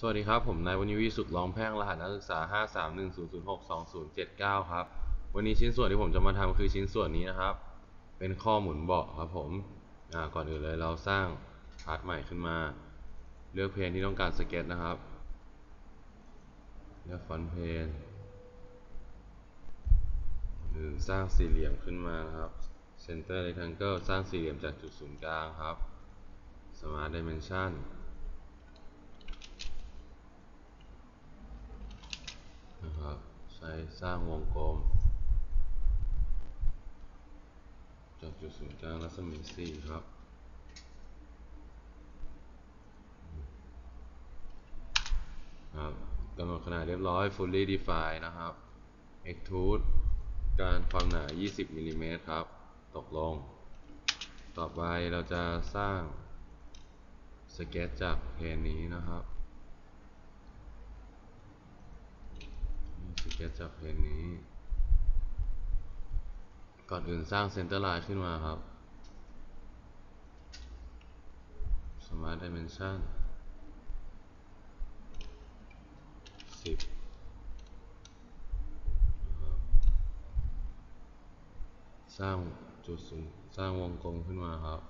สวัสดีครับ ผมนายวันวิสุทธิ์ร้องแพ่งรหัสนักศึกษา 5310062079 ครับ วันนี้ชิ้นส่วนที่ผมจะมาทำคือชิ้นส่วนนี้นะครับ เป็นข้อหมุนเบาะครับผมก่อนอื่นเลยเราสร้างพาร์ทใหม่ขึ้นมา เลือกเพลนที่ต้องการสเก็ตนะครับ เลือกฟอนต์เพนหรือสร้างสี่เหลี่ยมขึ้นมาครับ Center Rectangle สร้างสี่เหลี่ยมจากจุดศูนย์กลางครับ Smart Dimension นะครับใช้สร้างวงกลม จากจุดศูนย์กลางรัศมี4ครับครับกำหนดขนาดเรียบร้อย fully define นะครับ extrude การความหนา 20มิลลิเมตรครับ ตกลง ต่อไปเราจะสร้างสเก็ตจากเพนนี้นะครับ ส เก็ตจากเพนนี้ ก่อนอื่นสร้างเซนเตอร์ไลน์ขึ้นมาครับ Smart Dimension 10สร้างจุดศูนย์สร้างวงกลมขึ้นมาครับ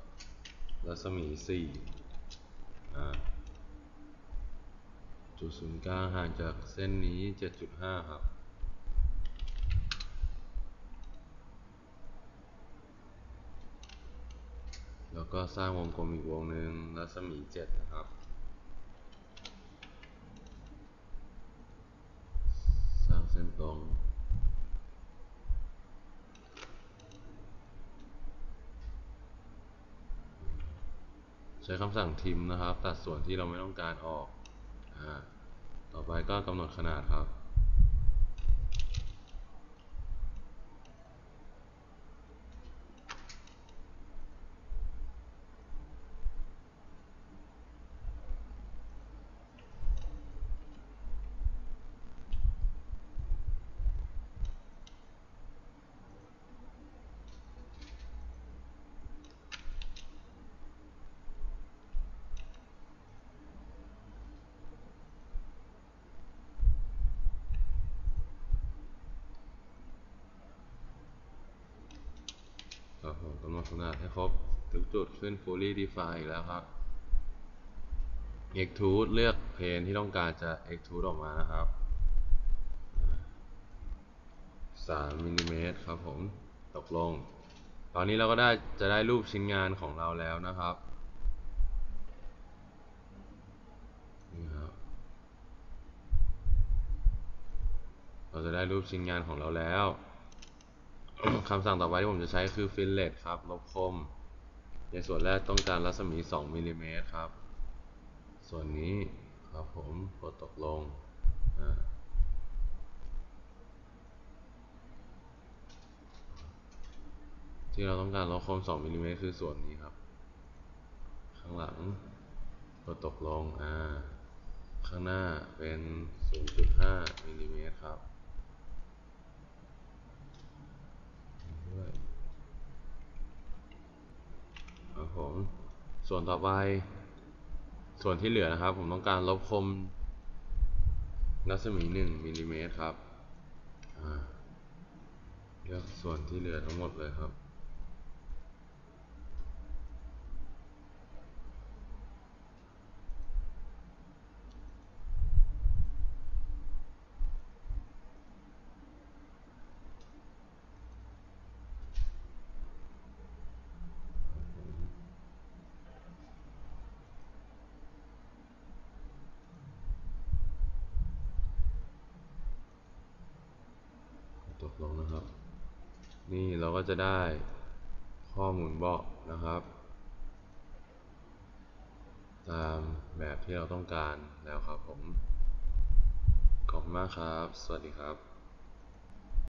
รัศมี4จุดศูนย์กลางห่างจากเส้นนี้ 7.5 ครับ แล้วก็สร้างวงกลมอีกวงหนึ่งรัศมี 7 นะครับ สร้างเส้นตรงใช้คำสั่งทิมนะครับ ตัดส่วนที่เราไม่ต้องการออกอต่อไปก็กำหนดขนาดครับ ครับผมกำหนดขนาดให้ครบทุกจุดขึ้น fully define อีกแล้วครับ extrude เลือกเพนที่ต้องการจะ extrude ออกมานะครับ3มิลลิเมตรครับผมตกลง ตอนนี้เราก็ได้จะได้รูปชิ้นงานของเราแล้วนะครับนี่ครับ เราจะได้รูปชิ้นงานของเราแล้ว คำสั่งต่อไปที่ผมจะใช้คือ fillet ครับลบคม ในส่วนแรกต้องการรัศมี 2มิลลิเมตรครับ ส่วนนี้ครับผมกดตกลงที่เราต้องการลบคม2มิลลิเมตรคือส่วนนี้ครับ ข้างหลังกดตกลงอ่าข้างหน้าเป็น 0.5มิลลิเมตรครับด้วยครับผม ส่วนต่อไป ส่วนที่เหลือนะครับ ผมต้องการลบคมรัศมี1มิลลิเมตรครับเลือกส่วนที่เหลือทั้งหมดเลยครับ ตกลงนะครับ นี่เราก็จะได้ข้อมูลเบาะนะครับ ตามแบบที่เราต้องการแล้วครับผมขอบคุณมากครับ สวัสดีครับ